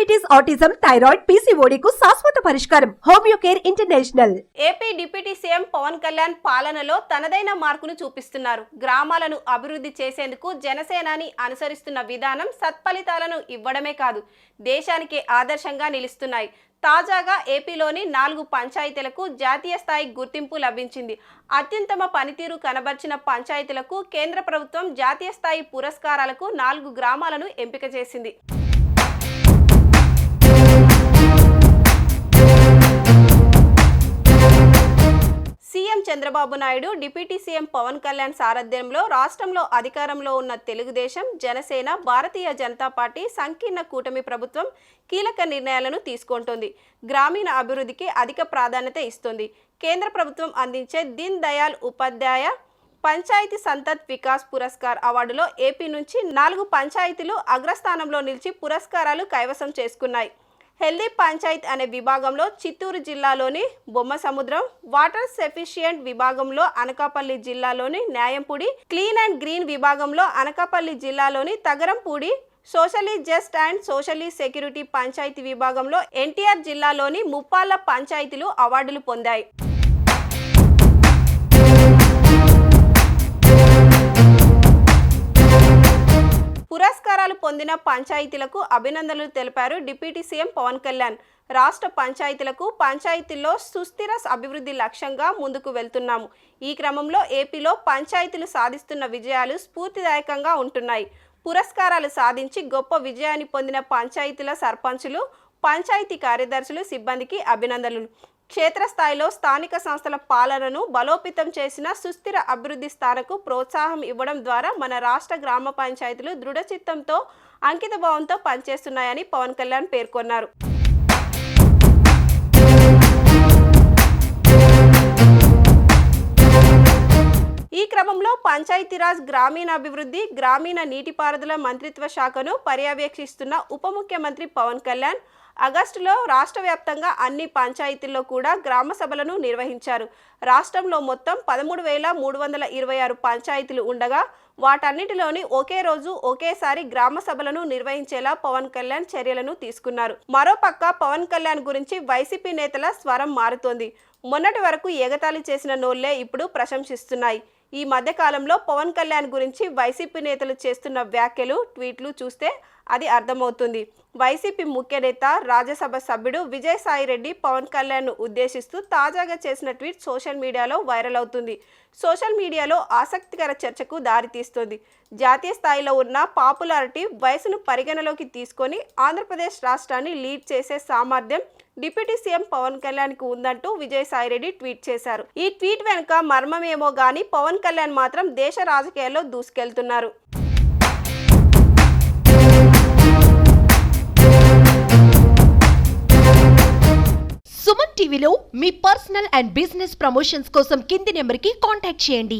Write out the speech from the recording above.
Diabetes autism thyroid PCOD కు శాశ్వత పరిష్కారం. Homeo care international AP deputy CM Pawan Kalyan పాలనలో తనదైన మార్కును చూపిస్తున్నారు. గ్రామాలను అభివృద్ధి చేసేందుకు జనసేనాని అనుసరిస్తున్న విధానం సత్ఫలితాలను ఇవ్వడమే కాదు దేశానికి ఆదర్శంగా నిలుస్తున్నాయి. తాజాగా ఏపీలోని నాలుగు పంచాయతీలకు జాతీయ స్థాయి గుర్తింపు లభించింది. అత్యుత్తమ పనితీరు కనబర్చిన పంచాయతీలకు కేంద్ర ప్రభుత్వం జాతీయ స్థాయి పురస్కారాలకు నాలుగు గ్రామాలను ఎంపిక చేసింది. చంద్రబాబు నాయుడు డిప్యూటీ సీఎం పవన్ కళ్యాణ్ సారథ్యంలో రాష్ట్రంలో అధికారంలో ఉన్న తెలుగుదేశం జనసేన భారతీయ జనతా పార్టీ సంకీర్ణ కూటమి ప్రభుత్వం కీలక నిర్ణయాలను తీసుకుంటుంది. గ్రామీణ అభివృద్ధికి అధిక ప్రాధాన్యత ఇస్తుంది. కేంద్ర ప్రభుత్వం అందించే దీన్ దయాల్ ఉపాధ్యాయ పంచాయతీ సంతత్ వికాస్ పురస్కార్ అవార్డులో ఏపీ నుంచి నాలుగు పంచాయతీలు అగ్రస్థానంలో నిలిచి పురస్కారాలు కైవసం చేసుకున్నాయి. హెల్దీ పంచాయత్ అనే విభాగంలో చిత్తూరు జిల్లాలోని బొమ్మ సముద్రం వాటర్ సెఫిషియంట్ విభాగంలో అనకాపల్లి జిల్లాలోని న్యాయంపూడి క్లీన్ అండ్ గ్రీన్ విభాగంలో అనకాపల్లి జిల్లాలోని Tagarampudi socially just and socially security panchayat విభాగంలో ఎన్టీఆర్ జిల్లాలోని ముప్పాల పంచాయతీలు అవార్డులు పొందాయి. పురస్కారాలు పంచాయతీలకు అభినందనలు తెలిపారు డిప్యూటీ సీఎం పవన్ కళ్యాణ్. రాష్ట్ర పంచాయతీలకు పంచాయతీల్లో సుస్థిర అభివృద్ధి లక్ష్యంగా ముందుకు వెళ్తున్నాము. ఈ క్రమంలో ఏపీలో పంచాయతీలు సాధిస్తున్న విజయాలు స్ఫూర్తిదాయకంగా ఉంటున్నాయి. పురస్కారాలు సాధించి గొప్ప విజయాన్ని పొందిన పంచాయతీల సర్పంచులు పంచాయతీ కార్యదర్శులు సిబ్బందికి అభినందనలు. క్షేత్రస్థాయిలో స్థానిక సంస్థల పాలనను బలోపేతం చేసిన సుస్థిర అభివృద్ధి స్థానకు ప్రోత్సాహం ఇవ్వడం ద్వారా మన రాష్ట్ర గ్రామ పంచాయతీలు దృఢచిత్తంతో అంకితభావంతో పనిచేస్తున్నాయని పవన్ కళ్యాణ్ పేర్కొన్నారు. ఈ క్రమంలో పంచాయతీరాజ్ గ్రామీణాభివృద్ధి గ్రామీణ నీటిపారుదల మంత్రిత్వ శాఖను పర్యవేక్షిస్తున్న ఉప ముఖ్యమంత్రి పవన్ కళ్యాణ్ ఆగస్టులో రాష్ట్ర వ్యాప్తంగా అన్ని పంచాయతీల్లో కూడా గ్రామ సభలను నిర్వహించారు. రాష్ట్రంలో మొత్తం పదమూడు వేల మూడు వందల ఇరవై ఆరు పంచాయతీలు ఉండగా వాటన్నిటిలోని ఒకే రోజు ఒకేసారి గ్రామ సభలను నిర్వహించేలా పవన్ కళ్యాణ్ చర్యలను తీసుకున్నారు. మరోపక్క పవన్ కళ్యాణ్ గురించి వైసీపీ నేతల స్వరం మారుతోంది. మొన్నటి వరకు ఎగతాళి చేసిన నోళ్ళే ఇప్పుడు ప్రశంసిస్తున్నాయి. ఈ మధ్యకాలంలో పవన్ కళ్యాణ్ గురించి వైసీపీ నేతలు చేస్తున్న వ్యాఖ్యలు ట్వీట్లు చూస్తే అది అర్థమవుతుంది. వైసీపీ ముఖ్య నేత రాజ్యసభ సభ్యుడు విజయసాయిరెడ్డి పవన్ కళ్యాణ్ను ఉద్దేశిస్తూ తాజాగా చేసిన ట్వీట్ సోషల్ మీడియాలో వైరల్ అవుతుంది. సోషల్ మీడియాలో ఆసక్తికర చర్చకు దారితీస్తుంది. జాతీయ స్థాయిలో ఉన్న పాపులారిటీ వయసును పరిగణలోకి తీసుకొని ఆంధ్రప్రదేశ్ రాష్ట్రాన్ని లీడ్ చేసే సామర్థ్యం డిప్యూటీ సీఎం పవన్ కళ్యాణ్కు ఉందంటూ విజయసాయిరెడ్డి ట్వీట్ చేశారు. ఈ ట్వీట్ వెనుక మర్మమేమో గాని పవన్ కళ్యాణ్ మాత్రం దేశ రాజకీయాల్లో దూసుకెళ్తున్నారు. సుమన్ టీవీలో మీ పర్సనల్ అండ్ బిజినెస్ ప్రమోషన్స్ కోసం కింది నెంబర్కి కాంటాక్ట్ చేయండి.